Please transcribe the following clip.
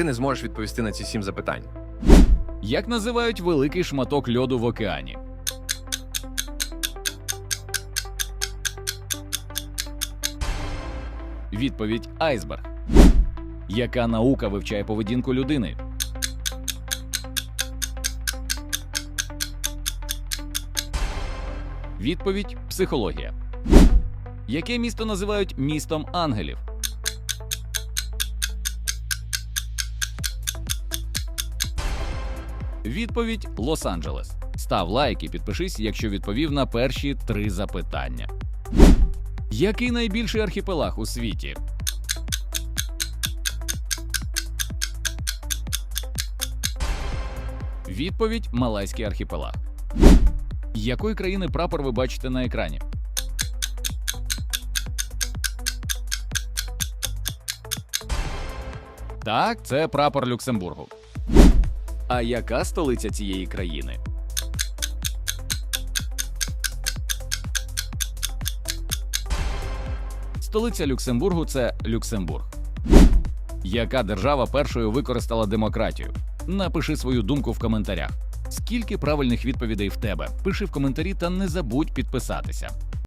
ти не зможеш відповісти на ці сім запитань. Як називають великий шматок льоду в океані? Відповідь айсберг. Яка наука вивчає поведінку людини? Відповідь психологія. Яке місто називають містом ангелів? Відповідь Лос-Анджелес. Став лайк і підпишись, якщо відповів на перші три запитання. Який найбільший архіпелаг у світі? Відповідь Малайський архіпелаг. Якої країни прапор ви бачите на екрані? Так, це прапор Люксембургу. А яка столиця цієї країни? Столиця Люксембургу це Люксембург. Яка держава першою використала демократію? Напиши свою думку в коментарях. Скільки правильних відповідей в тебе? Пиши в коментарі та не забудь підписатися.